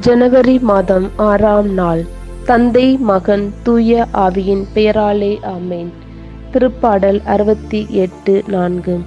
ஜனவரி மாதம் ஆறாம் நாள். தந்தை மகன் தூய ஆவியின் பெயராலே ஆமேன். திருப்பாடல் அறுபத்தி எட்டு நான்கு.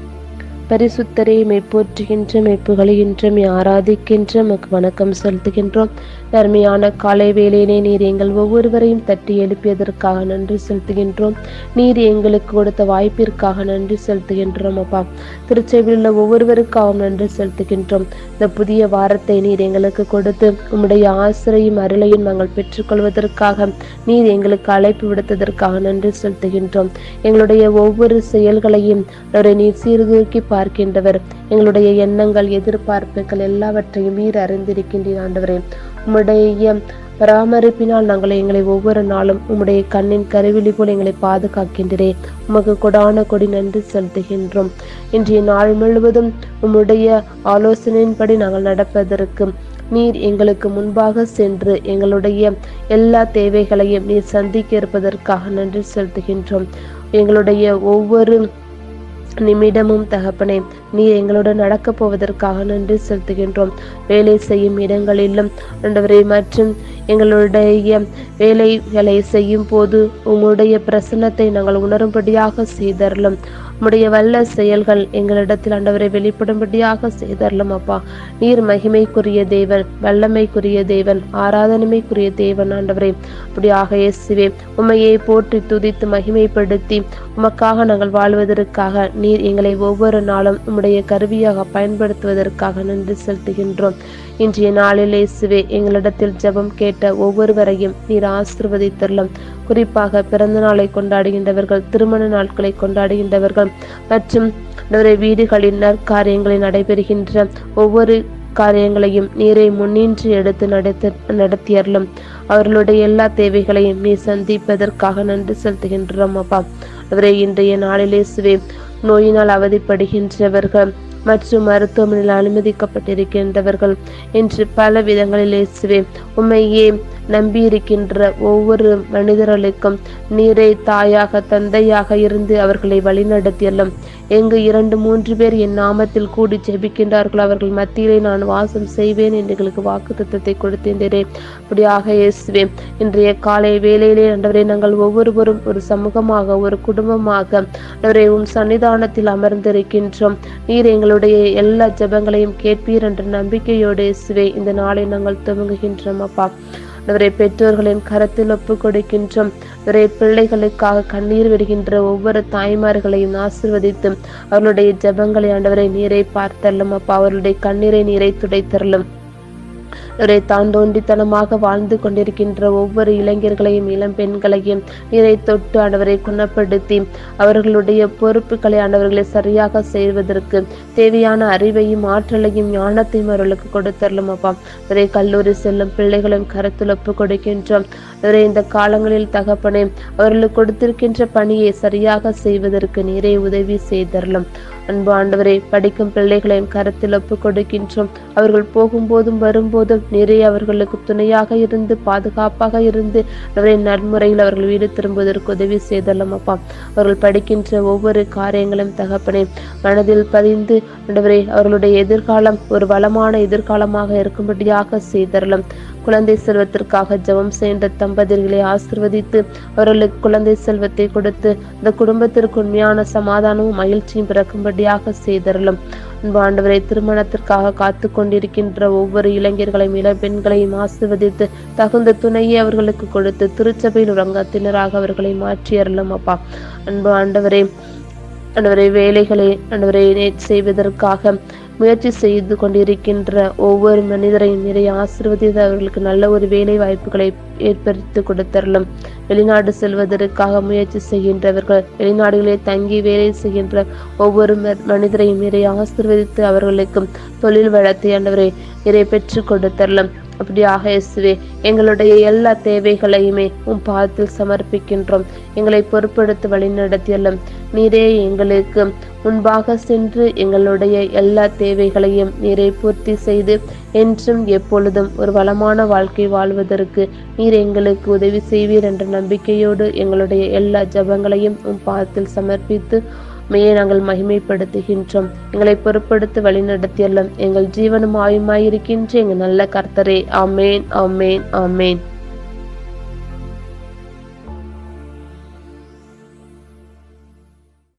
பரிசுத்தரை மெய்ப்போற்றுகின்ற மெய்ப்புகளை இன்றும் ஆராதிக்கின்ற மக்கு வணக்கம் செலுத்துகின்றோம். நன்மையான காலை வேலையினை நீர் எங்கள் ஒவ்வொருவரையும் தட்டி எழுப்பியதற்காக நன்றி செலுத்துகின்றோம். நீர் எங்களுக்கு கொடுத்த வாய்ப்பிற்காக நன்றி செலுத்துகின்றோம் அப்பா. திருச்செவில் உள்ள ஒவ்வொருவருக்காகவும் நன்றி செலுத்துகின்றோம். இந்த புதிய வாரத்தை நீர் எங்களுக்கு கொடுத்து உம்முடைய ஆசிரியும் அருளையும் நாங்கள் பெற்றுக்கொள்வதற்காக நீர் எங்களுக்கு அழைப்பு விடுத்ததற்காக நன்றி செலுத்துகின்றோம். எங்களுடைய ஒவ்வொரு செயல்களையும் அவரை நீர் சீர்தூக்கி பார்க்கின்றவர். எங்களுடைய எண்ணங்கள் எதிர்பார்ப்புகள் எல்லாவற்றையும் மீறி அறிந்திருக்கின்றீர் ஆண்டவரே. உம்முடைய பராமரிப்பினால் நாங்கள் எங்களை ஒவ்வொரு நாளும் உம்முடைய கண்ணின் கருவிழி போல் எங்களை பாதுகாக்கின்றே உமக்கு கொடான கொடி நன்றி செலுத்துகின்றோம். இன்றைய நாள் முழுவதும் உம்முடைய ஆலோசனையின்படி நாங்கள் நடப்பதற்கு நீர் எங்களுக்கு முன்பாக சென்று எங்களுடைய எல்லா தேவைகளையும் நீர் சந்திக்க இருப்பதற்காக நன்றி செலுத்துகின்றோம். எங்களுடைய ஒவ்வொரு நிமிடமும் தகப்பனே நீர் எங்களுடன் நடக்கப் போவதற்காக நன்றி செலுத்துகின்றோம். வேலை செய்யும் இடங்களிலும் ஆண்டவரே மற்றும் எங்களுடைய வேலைகளை செய்யும் போது உங்களுடைய பிரசன்னத்தை நாங்கள் உணரும்படியாக செய்தரலும். உம்முடைய வல்ல செயல்கள் எங்களிடத்தில் ஆண்டவரை வெளிப்படும்படியாக செய்தரலும் அப்பா. நீர் மகிமைக்குரிய தேவன் வல்லமைக்குரிய தேவன் ஆராதனமைக்குரிய தேவன் ஆண்டவரே. அப்படியாக இயேசுவே உமையை போற்றி துதித்து மகிமைப்படுத்தி உமக்காக நாங்கள் வாழ்வதற்காக நீர் எங்களை ஒவ்வொரு நாளும் உம்முடைய கருவியாக பயன்படுத்துவதற்காக நன்றி செலுத்துகின்றோம். இன்றைய நாளில் இயேசுவே எங்களிடத்தில் ஜெபம் கேட்ட ஒவ்வொருவரையும் நீர் ஆசிர்வதித்தரலாம். குறிப்பாக பிறந்த நாளை கொண்டாடுகின்றவர்கள் திருமண நாட்களை கொண்டாடுகின்றவர்கள் மற்றும் வீடுகளின் நற்காரியங்களை நடைபெறுகின்ற ஒவ்வொரு காரியங்களையும் நீரை முன்னின்று எடுத்து நடத்த நடத்தியறலும் அவர்களுடைய எல்லா தேவைகளையும் நீ சந்திப்பதற்காக நன்றி செலுத்துகின்றோம் அப்பா. அவரை இன்றைய நாளிலே சுவே நோயினால் அவதிப்படுகின்றவர்கள் மற்றும் மருத்துவமனையில் அனுமதிக்கப்பட்டிருக்கின்றவர்கள் என்று பல விதங்களில் இயேசுவே உண்மையே நம்பியிருக்கின்ற ஒவ்வொரு மனிதர்களுக்கும் நீரை தாயாக தந்தையாக இருந்து அவர்களை வழிநடத்தியல்லும். எங்கு இரண்டு மூன்று பேர் என் நாமத்தில் கூடி ஜெபிக்கின்றார்கள் அவர்கள் மத்தியிலே நான் வாசம் செய்வேன் என்று எங்களுக்கு வாக்கு தத்துவத்தை கொடுத்திருந்தேன் அப்படியாக இயேசுவே இன்றைய காலை வேலையிலே ஆண்டவரை நாங்கள் ஒவ்வொருவரும் ஒரு சமூகமாக ஒரு குடும்பமாக ஆண்டவரை உன் சன்னிதானத்தில் அமர்ந்திருக்கின்றோம். நீர் எங்களுடைய எல்லா ஜெபங்களையும் கேட்பீர் என்ற நம்பிக்கையோடு இயேசுவே இந்த நாளை நாங்கள் துவங்குகின்றோம் அப்பா. அவரை பெற்றோர்களின் கரத்தில் ஒப்பு கொடுக்கின்றோம். அவரை பிள்ளைகளுக்காக கண்ணீர் விடுகின்ற ஒவ்வொரு தாய்மார்களையும் ஆசிர்வதித்து அவர்களுடைய ஜபங்களை ஆண்டவரை நீரை பார்த்தரலும். அப்பா அவர்களுடைய கண்ணீரை நீரை துடைத்தரலும். அவரை தாண்டோண்டித்தனமாக வாழ்ந்து கொண்டிருக்கின்ற ஒவ்வொரு இளைஞர்களையும் இளம் பெண்களையும் நீரை தொட்டு ஆண்டவரை குணப்படுத்தி அவர்களுடைய பொறுப்புகளை ஆண்டவர்களை சரியாக செய்வதற்கு தேவையான அறிவையும் ஆற்றலையும் ஞானத்தையும் அவர்களுக்கு கொடுத்தரலும் அப்பா. அவரை கல்லூரி செல்லும் பிள்ளைகளும் கருத்தில் ஒப்பு கொடுக்கின்றோம். இவரை இந்த காலங்களில் தகப்பனே அவர்களுக்கு கொடுத்திருக்கின்ற பணியை சரியாக செய்வதற்கு நீரே உதவி செய்தரலும். அன்பு ஆண்டவரை படிக்கும் பிள்ளைகளையும் கரத்தில் ஒப்பு கொடுக்கின்றோம். அவர்கள் போகும்போதும் வரும்போதும் நிறைய அவர்களுக்கு துணையாக இருந்து பாதுகாப்பாக இருந்து அவரை நன்முறையில் அவர்கள் வீடு திரும்புவதற்கு உதவி செய்தலாம் அப்பா. அவர்கள் படிக்கின்ற ஒவ்வொரு காரியங்களும் தகப்பனே மனதில் பதிந்து ஆண்டவரை அவர்களுடைய எதிர்காலம் ஒரு வளமான எதிர்காலமாக இருக்கும்படியாக செய்தரலாம். குழந்தை செல்வத்திற்காக ஜெபம் செய்கின்ற தம்பதிகளை ஆசிர்வதித்து அவர்களுக்கு குழந்தை செல்வத்தை கொடுத்து இந்த குடும்பத்திற்கு உண்மையான சமாதானமும் மகிழ்ச்சியும் உடனடியாக செய்தரலும் ஆண்டவரை திருமணத்திற்காக காத்து கொண்டிருக்கின்ற ஒவ்வொரு இளைஞர்களையும் இளம் பெண்களையும் ஆசிர்வதித்து தகுந்த துணையை அவர்களுக்கு கொடுத்து திருச்சபையில் உறங்கத்தினராக அவர்களை மாற்றியறலும் அப்பா. அன்பு ஆண்டவரே ஆண்டவரை வேலைகளை ஆண்டவரை செய்வதற்காக முயற்சி செய்து கொண்டிருக்கின்ற ஒவ்வொரு மனிதரையும் நிறைய ஆசிர்வதித்து அவர்களுக்கு நல்ல ஒரு வேலை வாய்ப்புகளை ஏற்படுத்தி கொடுத்தரலும். வெளிநாடு செல்வதற்காக முயற்சி செய்கின்றவர்கள் வெளிநாடுகளில் தங்கி வேலை செய்கின்ற ஒவ்வொரு மனிதரையும் நிறைய ஆசிர்வதித்து அவர்களுக்கும் தொழில் வளத்தை ஆண்டவரை நிறைய பெற்று கொடுத்தரலும். அப்படியாக இயேசுவே எங்களுடைய எல்லா தேவைகளையுமே உன் பாதத்தில் சமர்ப்பிக்கின்றோம். எங்களை பொறுப்படுத்தி வழிநடத்தியல்லும் நீரே எங்களுக்கு முன்பாக சென்று எங்களுடைய எல்லா தேவைகளையும் நீரை பூர்த்தி செய்து என்றும் எப்பொழுதும் ஒரு வளமான வாழ்க்கை வாழ்வதற்கு நீர் எங்களுக்கு உதவி செய்வீர் என்ற நம்பிக்கையோடு எங்களுடைய எல்லா ஜபங்களையும் உன் பாதத்தில் சமர்ப்பித்து மையை நாங்கள் மகிமைப்படுத்துகின்றோம். எங்களை பொருட்படுத்தி வழிநடத்தியல்லும் எங்கள் ஜீவனும் ஆயுமாயிருக்கின்ற எங்கள் நல்ல கர்த்தரே. ஆமேன் ஆமேன் ஆமேன்.